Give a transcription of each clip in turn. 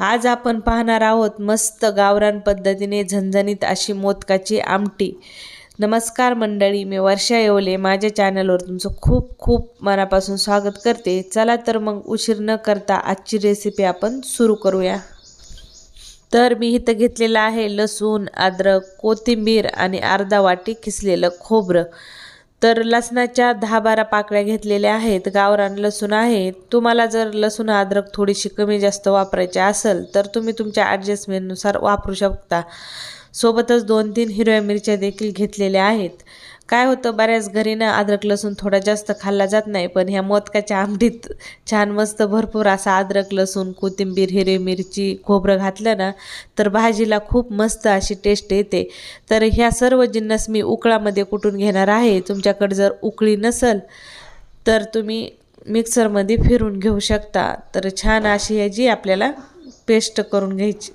आज आपण पाहणार आहोत मस्त गावरान पद्धतीने झणझणीत अशी मोदकाची आमटी. नमस्कार मंडळी मी वर्षा येवले. माझ्या चॅनलवर तुमचं खूप खूप मनापासून स्वागत करते. चला तर मग उशीर न करता आजची रेसिपी आपण सुरू करूया. तर मी इथं घेतलेलं आहे लसूण अद्रक कोथिंबीर आणि अर्धा वाटी खिसलेलं खोबरं. तर लसणाच्या दहा बारा पाकळ्या घेतलेल्या आहेत. गावरान लसूण आहे. तुम्हाला जर लसूण अद्रक थोडीशी कमी जास्त वापरायची असेल तर तुम्ही तुमच्या ॲडजस्टमेंटनुसार वापरू शकता. सोबतच दोन तीन हिरव्या मिरच्या देखील घेतलेल्या आहेत. काय होतं बऱ्याच घरी ना अद्रक लसूण थोडा जास्त खाल्ला जात नाही पण ह्या मोदकाच्या आमटीत छान मस्त भरपूर असा अद्रक लसूण कोथिंबीर हिरवी मिरची खोबरं घातलं ना तर भाजीला खूप मस्त अशी टेस्ट येते. तर ह्या सर्व जिन्नस मी उकळामध्ये कुटून घेणार आहे? तुमच्याकडे जर उकळी नसेल तर तुम्ही मिक्सरमध्ये फिरून घेऊ शकता. तर छान अशी ह्याची आपल्याला पेस्ट करून घ्यायची.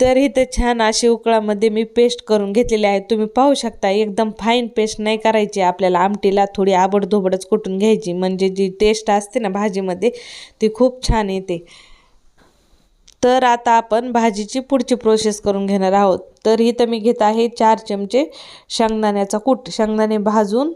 तर इथं छान अशी उकळामध्ये मी पेस्ट करून घेतलेली आहे तुम्ही पाहू शकता एकदम फाईन पेस्ट नाही करायची आपल्याला. आमटीला थोडी आबडधोबडच कुटून घ्यायची. म्हणजे जी टेस्ट असते ना भाजीमध्ये ती खूप छान येते. तर आता आपण भाजीची पुढची प्रोसेस करून घेणार आहोत. तर इथं मी घेत आहे चार चमचे शेंगदाण्याचा कूट. शेंगदाणे भाजून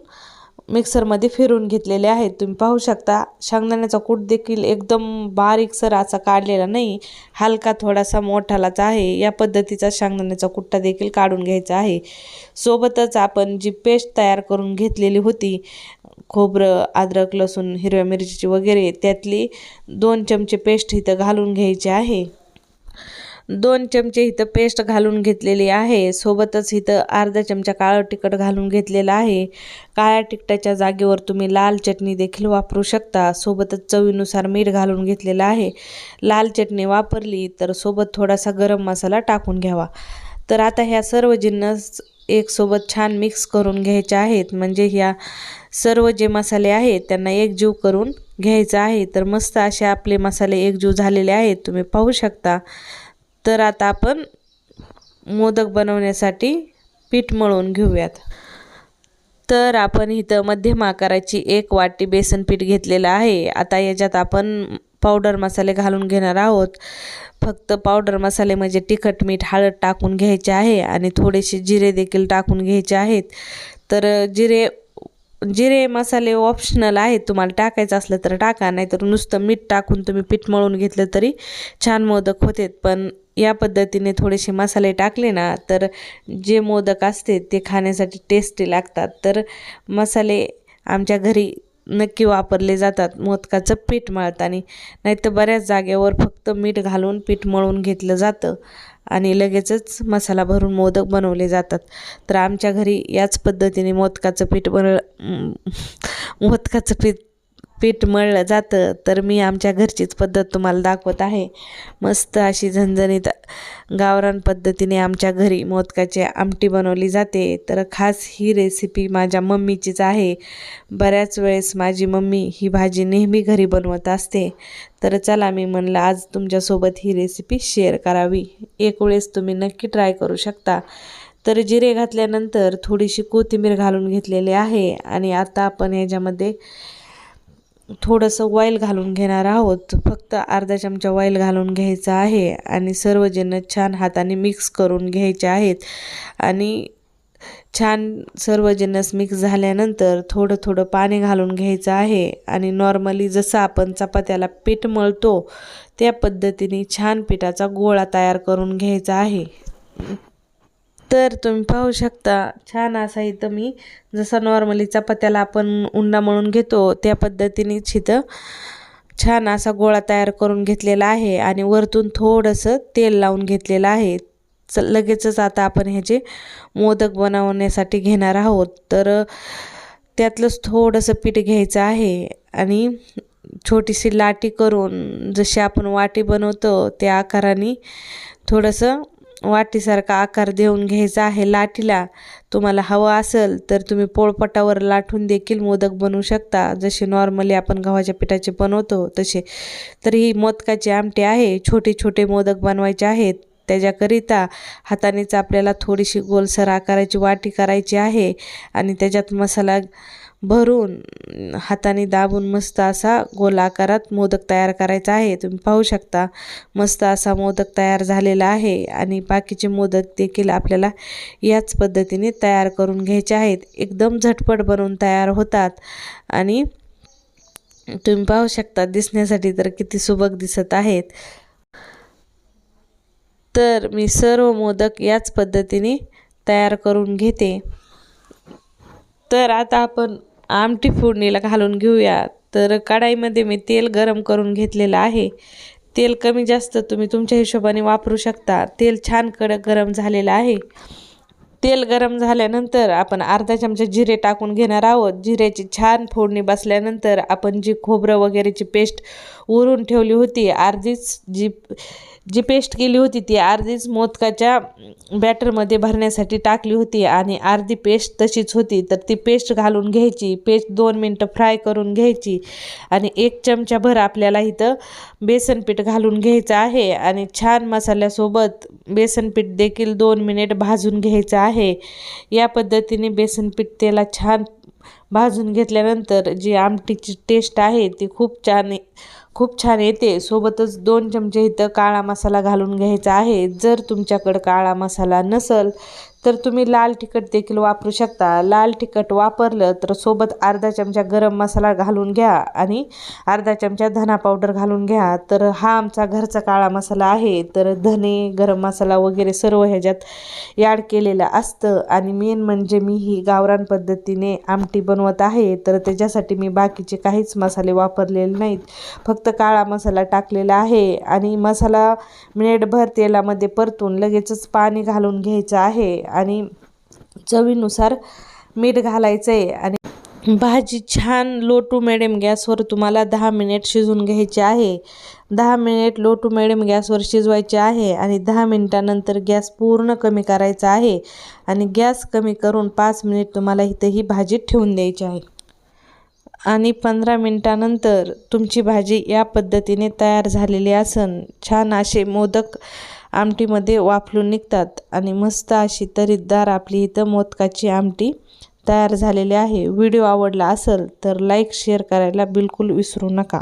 मिक्सरमध्ये फिरून घेतलेले आहेत. तुम्ही पाहू शकता शेंगदाण्याचा कूट देखील एकदम बारीकसर असा काढलेला नाही हलका थोडासा मोठालाच आहे. या पद्धतीचा शेंगदाण्याचा कुट्टा देखील काढून घ्यायचा आहे. सोबतच आपण जी पेस्ट तयार करून घेतलेली होती खोबरं अद्रक लसूण हिरव्या मिरचीची वगैरे त्यातली दोन चमचे पेस्ट इथं घालून घ्यायची आहे. दोन चमचे इथं पेस्ट घालून घेतलेली आहे. सोबतच इथं अर्धा चमचा काळं तिखट घालून घेतलेलं आहे. काळ्या तिखटाच्या जागेवर तुम्ही लाल चटणी देखील वापरू शकता. सोबतच चवीनुसार मीठ घालून घेतलेलं आहे. लाल चटणी वापरली तर सोबत थोडासा गरम मसाला टाकून घ्यावा. तर आता ह्या सर्व जिन्नस एक सोबत छान मिक्स करून घ्यायच्या आहेत. म्हणजे ह्या सर्व जे मसाले आहेत त्यांना एकजीव करून घ्यायचं आहे. तर मस्त असे आपले मसाले एकजीव झालेले आहेत. तुम्ही पाहू शकता. तर आता आपण मोदक बनवण्यासाठी पीठ मळून घेऊयात. तर आपण इथं मध्यम आकाराची एक वाटी बेसन पीठ घेतलेलं आहे. आता याच्यात आपण पावडर मसाले घालून घेणार आहोत. फक्त पावडर मसाले म्हणजे तिखट मीठ हळद टाकून घ्यायचे आहे आणि थोडेसे जिरे देखील टाकून घ्यायचे आहेत. तर जिरे जिरे मसाले ऑप्शनल आहेत तुम्हाला टाकायचं असलं तर टाका नाहीतर नुसतं मीठ टाकून तुम्ही पीठ मळून घेतलं तरी छान मोदक होते पण या पद्धतीने थोडेसे मसाले टाकले ना तर जे मोदक असते ते खाण्यासाठी टेस्टी लागतात. तर मसाले आमच्या घरी नक्की वापरले जातात मोदकाचं पीठ मळताना. नाहीतर बऱ्याच जागेवर फक्त मीठ घालून पीठ मळून घेतलं जातं. आणि लगेचच मसाला भरून मोदक बनवले जातात. तर आमच्या घरी याच पद्धतीने मोदकाचं पीठ बन मोदकाचं पीठ पीठ मळलं जातं तर मी आमच्या घरचीच पद्धत तुम्हाला दाखवत आहे. मस्त अशी झणझणीत गावरान पद्धतीने आमच्या घरी मोदकाची आमटी बनवली जाते. तर खास ही रेसिपी माझ्या मम्मीचीच आहे. बऱ्याच वेळेस माझी मम्मी ही भाजी नेहमी घरी बनवत असते. तर चला मी म्हणलं आज तुमच्यासोबत ही रेसिपी शेअर करावी. एक वेळेस तुम्ही नक्की ट्राय करू शकता. तर जिरे घातल्यानंतर थोडीशी कोथिंबीर घालून घेतलेली आहे आणि आता आपण ह्याच्यामध्ये थोडंसं ऑइल घालून घेणार आहोत. फक्त अर्धा चमचा ऑइल घालून घ्यायचा आहे आणि सर्व छान हाताने मिक्स करून घ्यायचे आहेत. आणि छान सर्व मिक्स झाल्यानंतर थोडं थोडं पाणी घालून घ्यायचं आहे. आणि नॉर्मली जसं आपण चपात्याला पीठ मळतो त्या पद्धतीने छान पिठाचा गोळा तयार करून घ्यायचा आहे. तर तुम्ही पाहू शकता छान असा इथं मी जसा नॉर्मली चपात्याला आपण उंडा म्हणून घेतो त्या पद्धतीनेच इथं छान असा गोळा तयार करून घेतलेला आहे आणि वरतून थोडंसं तेल लावून घेतलेलं आहे. च लगेचच आता आपण ह्याचे मोदक बनवण्यासाठी घेणार आहोत. तर त्यातलंच थोडंसं पीठ घ्यायचं आहे आणि छोटीशी लाटी करून जशी आपण वाटी बनवतो त्या आकाराने थोडंसं वाटीसारखा आकार देऊन घ्यायचा आहे. लाटीला तुम्हाला हवं असेल तर तुम्ही पोळपटावर लाटून देखील मोदक बनवू शकता. जसे नॉर्मली आपण गव्हाच्या पिठाचे बनवतो तसे. तर ही मोदकाची आमटी आहे. छोटे छोटे मोदक बनवायचे आहेत. त्याच्याकरिता हातानेच आपल्याला थोडीशी गोलसर आकाराची वाटी करायची आहे आणि त्याच्यात मसाला भरून हाताने दाबून मस्त असा गोल आकारात मोदक तयार करायचा आहे. तुम्ही पाहू शकता मस्त असा मोदक तयार झालेला आहे आणि बाकीचे मोदक देखील आपल्याला याच पद्धतीने तयार करून घ्यायचे आहेत. एकदम झटपट बनवून तयार होतात आणि तुम्ही पाहू शकता दिसण्यासाठी तर किती सुबक दिसत आहेत. तर मी सर्व मोदक याच पद्धतीने तयार करून घेते. तर आता आपण आमटी फोडणीला घालून घेऊया. तर कढाईमध्ये मी तेल गरम करून घेतलेलं आहे. तेल कमी जास्त तुम्ही तुमच्या हिशोबाने वापरू शकता. तेल छान कडक गरम झालेलं आहे. तेल गरम झाल्यानंतर आपण अर्धा चमचा जिरे टाकून घेणार आहोत. जिऱ्याची छान फोडणी बसल्यानंतर आपण जी खोबरं वगैरेची पेस्ट उरून ठेवली होती. अर्धीच जी जी पेस्ट केली होती ती अर्धीच मोदकाच्या बॅटरमध्ये भरण्यासाठी टाकली होती आणि अर्धी पेस्ट तशीच होती. तर ती पेस्ट घालून घ्यायची. पेस्ट दोन मिनटं फ्राय करून घ्यायची आणि एक चमचाभर आपल्याला इथं बेसन पीठ घालून घ्यायचं आहे आणि छान मसाल्यासोबत बेसन पीठ देखील दोन मिनिट भाजून घ्यायचं आहे. या पद्धतीने बेसन पीठ त्याला छान भाजून घेतल्यानंतर जी आमटीची टेस्ट आहे ती खूप छान खूप छान येते. सोबतच दोन चमचे इथं काळा मसाला घालून घ्यायचा आहे. जर तुमच्याकडं काळा मसाला नसल तर तुम्ही लाल तिखट देखील वापरू शकता. लाल तिखट वापरलं तर सोबत अर्धा चमचा गरम मसाला घालून घ्या आणि अर्धा चमचा धना पावडर घालून घ्या. तर हा आमचा घरचा काळा मसाला आहे. तर धने गरम मसाला वगैरे सर्व ह्याच्यात याड केलेलं असतं. आणि मेन म्हणजे मी ही गावरान पद्धतीने आमटी बनवत आहे. तर त्याच्यासाठी मी बाकीचे काहीच मसाले वापरलेले नाहीत. फक्त काळा मसाला टाकलेला आहे. आणि मसाला मिनिटभर तेलामध्ये परतून लगेचच पाणी घालून घ्यायचं आहे. आणि चवीनुसार मीठ घालायचं आहे आणि भाजी छान लो टू मिडियम गॅसवर तुम्हाला दहा मिनिट शिजून घ्यायची आहे. दहा मिनिट लो टू मिडियम गॅसवर शिजवायचे आहे आणि दहा मिनिटानंतर गॅस पूर्ण कमी करायचा आहे. आणि गॅस कमी करून पाच मिनिट तुम्हाला इथं ही भाजी ठेवून द्यायची आहे. आणि पंधरा मिनटानंतर तुमची भाजी या पद्धतीने तयार झालेली असन. छान असे मोदक आमटीमध्ये वाफलून निघतात आणि मस्त अशी तरीदार आपली इथं मोदकाची आमटी तयार झालेली आहे. व्हिडिओ आवडला असेल तर लाईक शेअर करायला बिलकुल विसरू नका.